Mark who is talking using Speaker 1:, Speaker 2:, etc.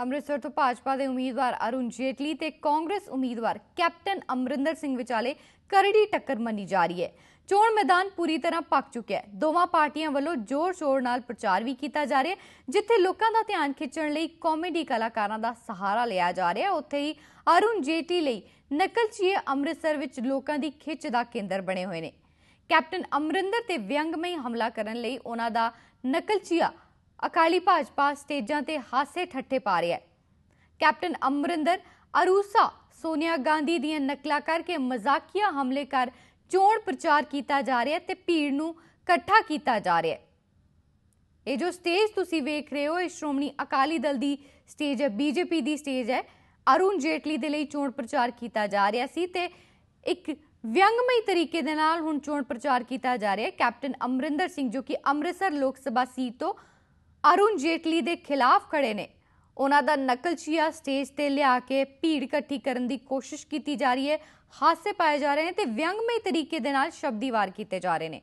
Speaker 1: ਅੰਮ੍ਰਿਤਸਰ ਤੋਂ ਭਾਜਪਾ ਦੇ ਉਮੀਦਵਾਰ ਅਰੁਣ ਜੇਟਲੀ ਤੇ ਕਾਂਗਰਸ ਉਮੀਦਵਾਰ ਕੈਪਟਨ ਅਮਰਿੰਦਰ ਸਿੰਘ ਵਿਚਾਲੇ ਕਰੜੀ ਟੱਕਰ ਮੰਨੀ ਜਾ ਰਹੀ ਹੈ। ਚੋਣ ਮੈਦਾਨ ਪੂਰੀ ਤਰ੍ਹਾਂ ਪੱਕ ਚੁੱਕਿਆ ਹੈ। ਦੋਵਾਂ ਪਾਰਟੀਆਂ ਵੱਲੋਂ ਜ਼ੋਰ-ਸ਼ੋਰ ਨਾਲ ਪ੍ਰਚਾਰ ਵੀ ਕੀਤਾ ਜਾ ਰਿਹਾ ਹੈ, ਜਿੱਥੇ ਲੋਕਾਂ ਦਾ ਧਿਆਨ ਖਿੱਚਣ ਲਈ ਕਾਮੇਡੀ ਕਲਾਕਾਰਾਂ ਦਾ ਸਹਾਰਾ ਲਿਆ ਜਾ ਰਿਹਾ ਹੈ। ਉੱਥੇ ਹੀ ਅਰੁਣ ਜੇਟਲੀ ਲਈ ਨਕਲਚੀਏ ਅੰਮ੍ਰਿਤਸਰ ਵਿੱਚ ਲੋਕਾਂ ਦੀ ਖਿੱਚ ਦਾ ਕੇਂਦਰ ਬਣੇ ਹੋਏ ਨੇ। ਕੈਪਟਨ ਅਮਰਿੰਦਰ ਤੇ ਵਿਅੰਗਮਈ ਹਮਲਾ ਕਰਨ ਲਈ ਉਹਨਾਂ ਦਾ ਨਕਲਚੀਆ ਅਕਾਲੀ ਭਾਜਪਾ ਸਟੇਜਾਂ ਤੇ ਹਾਸੇ ਠੱਠੇ ਪਾ ਰਿਹਾ ਹੈ। ਕੈਪਟਨ ਅਮਰਿੰਦਰ ਅਰੂਸਾ ਸੋਨੀਆ ਗਾਂਧੀ ਦੀਆਂ ਨਕਲਾਂ ਕਰਕੇ ਮਜ਼ਾਕੀਆ ਹਮਲੇ ਕਰ ਚੋਣ ਪ੍ਰਚਾਰ ਕੀਤਾ ਜਾ ਰਿਹਾ ਤੇ ਭੀੜ ਨੂੰ ਇਕੱਠਾ ਕੀਤਾ ਜਾ ਰਿਹਾ ਇਹ ਜੋ ਸਟੇਜ ਤੁਸੀਂ ਵੇਖ ਰਹੇ ਹੋ, ਇਹ ਸ਼੍ਰੋਮਣੀ ਅਕਾਲੀ ਦਲ ਦੀ ਸਟੇਜ ਹੈ, ਬੀਜੇਪੀ ਦੀ ਸਟੇਜ ਹੈ। ਅਰੁਣ ਜੇਟਲੀ ਦੇ ਲਈ ਚੋਣ ਪ੍ਰਚਾਰ ਕੀਤਾ ਜਾ ਰਿਹਾ ਸੀ ਤੇ ਇੱਕ ਵਿਅੰਗਮਈ ਤਰੀਕੇ ਦੇ ਨਾਲ ਹੁਣ ਚੋਣ ਪ੍ਰਚਾਰ ਕੀਤਾ ਜਾ ਰਿਹਾ ਹੈ। ਕੈਪਟਨ ਅਮਰਿੰਦਰ ਸਿੰਘ ਜੋ ਕਿ ਅੰਮ੍ਰਿਤਸਰ ਲੋਕ ਸਭਾ ਸੀਟ ਤੋਂ ਅਰੁਣ ਜੇਟਲੀ ਦੇ ਖਿਲਾਫ ਖੜੇ ਨੇ। ਉਹਨਾਂ ਦਾ ਨਕਲਚੀਆ ਸਟੇਜ ਤੇ ਲਿਆ ਕੇ ਭੀੜ ਇਕੱਠੀ ਕਰਨ ਦੀ ਕੋਸ਼ਿਸ਼ ਕੀਤੀ ਜਾ ਰਹੀ ਹੈ। ਹਾਸੇ ਪਾਏ ਜਾ ਰਹੇ ਨੇ ਤੇ ਵਿਅੰਗਮਈ ਤਰੀਕੇ ਦੇ ਨਾਲ ਸ਼ਬਦੀਵਾਰ ਕੀਤੇ ਜਾ ਰਹੇ ਨੇ।